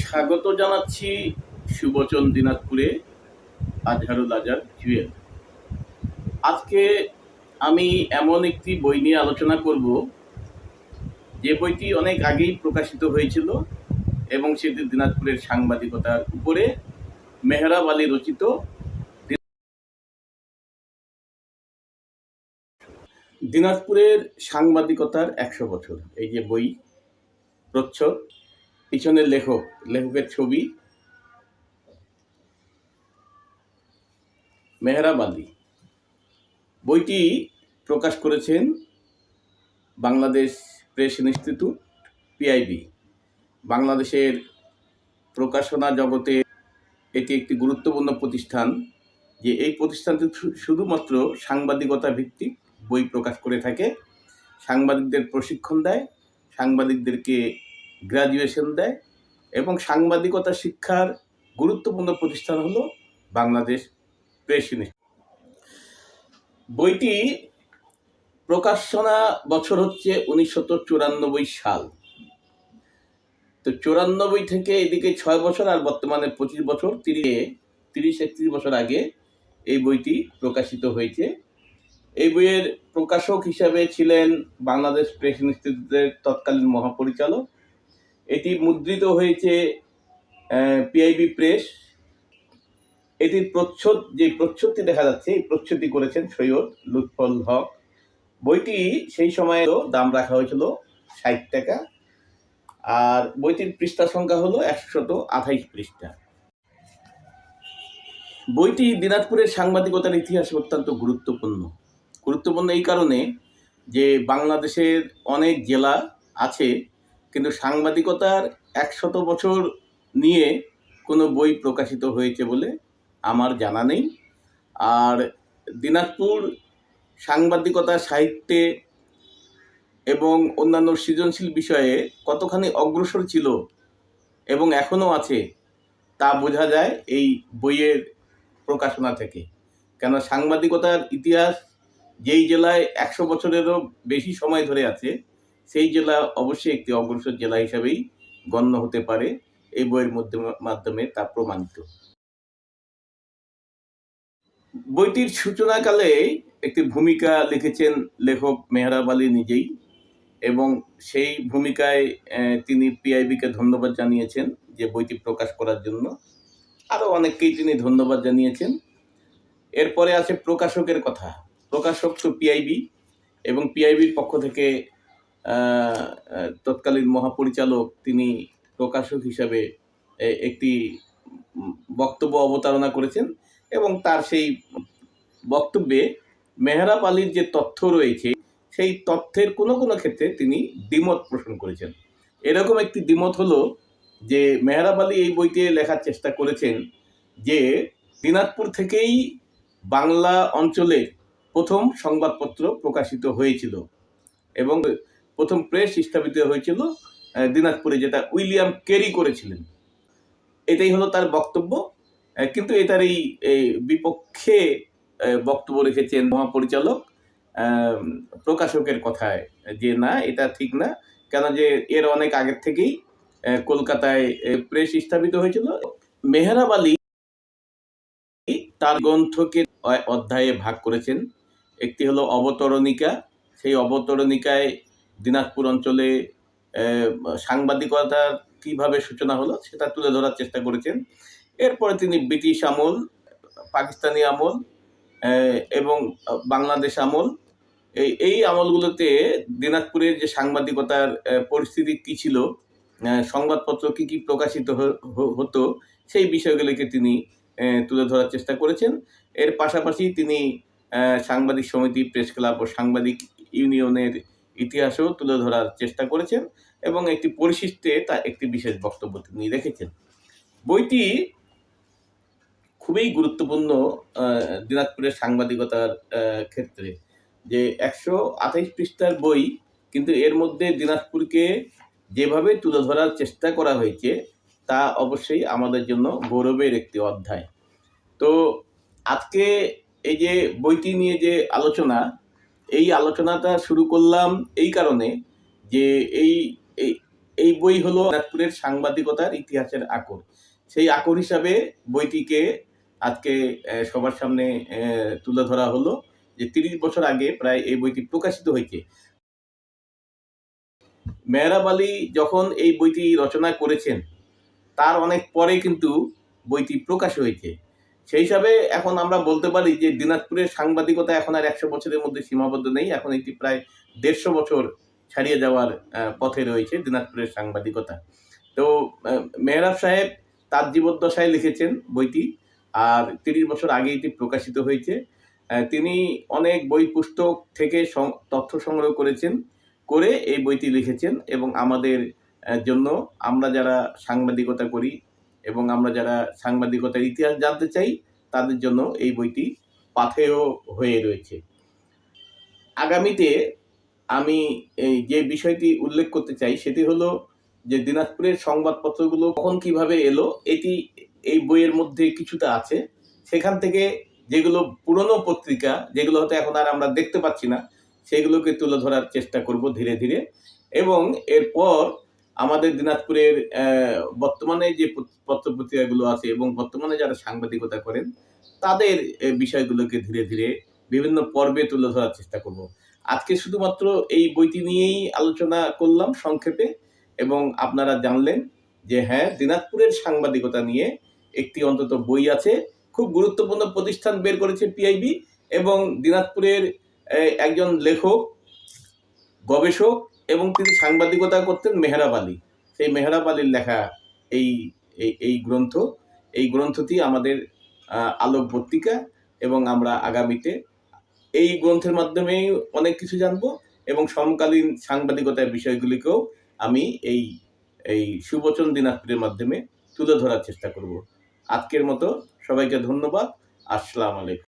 স্বাগত জানাচ্ছি সুবচন দিনাজপুরে আজহারুল আজার জুয়েল। আজকে আমি এমন একটি বই নিয়ে আলোচনা করব, যে বইটি অনেক আগেই প্রকাশিত হয়েছিল এবং সেটি দিনাজপুরের সাংবাদিকতার উপরে মেহরাব আলী রচিত। দিনাজপুরের সাংবাদিকতার একশো বছর, এই যে বই প্রচ্ছদ পিছনের লেখক লেখকের ছবি। মেহরাব আলী বইটি প্রকাশ করেছেন বাংলাদেশ প্রেস ইনস্টিটিউট, পিআইবি। বাংলাদেশের প্রকাশনা জগতে এটি একটি গুরুত্বপূর্ণ প্রতিষ্ঠান, যে এই প্রতিষ্ঠানটি শুধুমাত্র সাংবাদিকতা ভিত্তিক বই প্রকাশ করে থাকে। সাংবাদিকদের প্রশিক্ষণ দেয়, সাংবাদিকদেরকে গ্রাজুয়েশন দেয় এবং সাংবাদিকতা শিক্ষার গুরুত্বপূর্ণ প্রতিষ্ঠান হলো বাংলাদেশ প্রেস বইটি প্রকাশনা বছর হচ্ছে উনিশশো চুরানব্বই সাল। তো চুরানব্বই থেকে এদিকে ছয় বছর আর বর্তমানে পঁচিশ বছর, তিরিশে, তিরিশ, একত্রিশ বছর আগে এই বইটি প্রকাশিত হয়েছে। এই বইয়ের প্রকাশক হিসাবে ছিলেন বাংলাদেশ প্রেস ইনস্টিটিউটের তৎকালীন মহাপরিচালক এটি মুদ্রিত হয়েছে পিআইবি প্রেস এটির প্রচ্ছদ, যে প্রচ্ছদটি দেখা যাচ্ছে, এই প্রচ্ছদটি করেছেন সৈয়দ লুৎফল হক। বইটি সেই সময়েও দাম রাখা হয়েছিল ষাট টাকা, আর বইটির পৃষ্ঠা সংখ্যা হলো একশত আঠাইশ পৃষ্ঠা। বইটি দিনাজপুরের সাংবাদিকতার ইতিহাসে অত্যন্ত গুরুত্বপূর্ণ। গুরুত্বপূর্ণ এই কারণে যে বাংলাদেশের অনেক জেলা আছে কিন্তু সাংবাদিকতার একশত বছর নিয়ে কোনো বই প্রকাশিত হয়েছে বলে আমার জানা নেই। আর দিনাজপুর সাংবাদিকতা সাহিত্যে এবং অন্যান্য সৃজনশীল বিষয়ে কতখানি অগ্রসর ছিল এবং এখনও আছে, তা বোঝা যায় এই বইয়ের প্রকাশনা থেকে। কেন সাংবাদিকতার ইতিহাস যেই জেলায় একশো বছরেরও বেশি সময় ধরে আছে সেই জেলা অবশ্যই একটি অগ্রসর জেলা হিসাবেই গণ্য হতে পারে, এই বইয়ের মধ্যে মাধ্যমে তা প্রমাণিত। বইটির সূচনাকালে একটি ভূমিকা লিখেছেন লেখক মেহরাব আলী নিজেই এবং সেই ভূমিকায় তিনি পিআইবিকে ধন্যবাদ জানিয়েছেন যে বইটি প্রকাশ করার জন্য। আরও অনেককেই তিনি ধন্যবাদ জানিয়েছেন। এরপরে আছে প্রকাশকের কথা। প্রকাশক তো পিআইবি এবং পিআইবির পক্ষ থেকে তৎকালীন মহাপরিচালক তিনি প্রকাশক হিসাবে একটি বক্তব্য অবতারণা করেছেন এবং তার সেই বক্তব্যে মেহরাব আলীর যে তথ্য রয়েছে, সেই তথ্যের কোনো কোনো ক্ষেত্রে তিনি দ্বিমত পোষণ করেছেন। এরকম একটি দ্বিমত হলো যে মেহরাব আলী এই বইতে লেখার চেষ্টা করেছেন যে দিনাজপুর থেকেই বাংলা অঞ্চলের প্রথম সংবাদপত্র প্রকাশিত হয়েছিল এবং প্রথম প্রেস স্থাপিত হয়েছিল দিনাজপুরে, যেটা উইলিয়াম কেরি করেছিলেন। এটাই হলো তার বক্তব্য। কিন্তু এটার এই বিপক্ষে বক্তব্য রেখেছেন মহাপরিচালক প্রকাশকের কথায় যে না, এটা ঠিক না। কেন যে এর অনেক আগের থেকেই কলকাতায় প্রেস স্থাপিত হয়েছিল। মেহরাব আলী তার গ্রন্থকে অধ্যায়ে ভাগ করেছেন। একটি হলো অবতরণিকা। সেই অবতরণিকায় দিনাজপুর অঞ্চলে সাংবাদিকতার কীভাবে সূচনা হলো সেটা তুলে ধরার চেষ্টা করেছেন। এরপরে তিনি ব্রিটিশ আমল, পাকিস্তানি আমল এবং বাংলাদেশ আমল। এই এই আমলগুলোতে দিনাজপুরের যে সাংবাদিকতার পরিস্থিতি কী ছিল সংবাদপত্র কী কী প্রকাশিত হতো, সেই বিষয়গুলিকে তিনি তুলে ধরার চেষ্টা করেছেন। এর পাশাপাশি তিনি সাংবাদিক সমিতি, প্রেস ক্লাব ও সাংবাদিক ইউনিয়নের ইতিহাসও তুলে ধরার চেষ্টা করেছেন এবং একটি পরিশিষ্টে তা একটি বিশেষ বক্তব্য তিনি রেখেছেন। বইটি খুবই গুরুত্বপূর্ণ দিনাজপুরের সাংবাদিকতার ক্ষেত্রে। যে একশো আঠাইশ পৃষ্ঠার বই কিন্তু এর মধ্যে দিনাজপুরকে যেভাবে তুলে ধরার চেষ্টা করা হয়েছে, তা অবশ্যই আমাদের জন্য গৌরবের একটি অধ্যায়। তো আজকে এই যে বইটি নিয়ে যে আলোচনা এই আলোচনাটা শুরু করলাম এই কারণে যে এই এই বই হলো দিনাজপুরের সাংবাদিকতার ইতিহাসের আকর। সেই আকর হিসাবে বইটিকে আজকে সবার সামনে তুলে ধরা হলো যে তিরিশ বছর আগে প্রায় এই বইটি প্রকাশিত হয়েছে। মেহরাব আলী যখন এই বইটি রচনা করেছেন, তার অনেক পরে কিন্তু বইটি প্রকাশ হয়েছে। সেই হিসাবে এখন আমরা বলতে পারি যে দিনাজপুরের সাংবাদিকতা এখন আর একশো বছরের মধ্যে সীমাবদ্ধ নেই। এখন এটি প্রায় দেড়শো বছর ছাড়িয়ে যাওয়ার পথে রয়েছে দিনাজপুরের সাংবাদিকতা। তো মেহরাব সাহেব তার জীবদ্দশায় লিখেছেন বইটি আর তিরিশ বছর আগে এটি প্রকাশিত হয়েছে। তিনি অনেক বই, পুস্তক থেকে তথ্য সংগ্রহ করেছেন, করে এই বইটি লিখেছেন এবং আমাদের জন্য আমরা যারা সাংবাদিকতা করি এবং আমরা যারা সাংবাদিকতার ইতিহাস জানতে চাই, তাদের জন্য এই বইটি পাথেয় হয়ে রয়েছে। আগামীতে আমি এই যে বিষয়টি উল্লেখ করতে চাই, সেটি হলো যে দিনাজপুরের সংবাদপত্রগুলো কখন কীভাবে এলো, এটি এই বইয়ের মধ্যে কিছুটা আছে। সেখান থেকে যেগুলো পুরনো পত্রিকা, যেগুলো হয়তো এখন আর আমরা দেখতে পাচ্ছি না, সেগুলোকে তুলে ধরার চেষ্টা করব ধীরে ধীরে। এবং এরপর আমাদের দিনাজপুরের বর্তমানে যে পত্র পত্রিকাগুলো আছে এবং বর্তমানে যারা সাংবাদিকতা করেন, তাদের বিষয়গুলোকে ধীরে ধীরে বিভিন্ন পর্বে তুলে ধরার চেষ্টা করব। আজকে শুধুমাত্র এই বইটি নিয়েই আলোচনা করলাম সংক্ষেপে এবং আপনারা জানলেন যে হ্যাঁ দিনাজপুরের সাংবাদিকতা নিয়ে একটি অন্তত বই আছে, খুব গুরুত্বপূর্ণ প্রতিষ্ঠান বের করেছে পিআইবি এবং দিনাজপুরের একজন লেখক গবেষক এবং তিনি সাংবাদিকতা করতেন মেহরাব আলী। সেই মেহরাব আলীর লেখা এই, এই- গ্রন্থ, এই গ্রন্থটি আমাদের আলোক পত্রিকা এবং আমরা আগামীতে এই গ্রন্থের মাধ্যমেই অনেক কিছু জানব এবং সমকালীন সাংবাদিকতার বিষয়গুলিকেও আমি এই এই সুবচন দিনাজপুরের মাধ্যমে তুলে ধরার চেষ্টা করব। আজকের মতো সবাইকে ধন্যবাদ। আসসালাম আলাইকুম।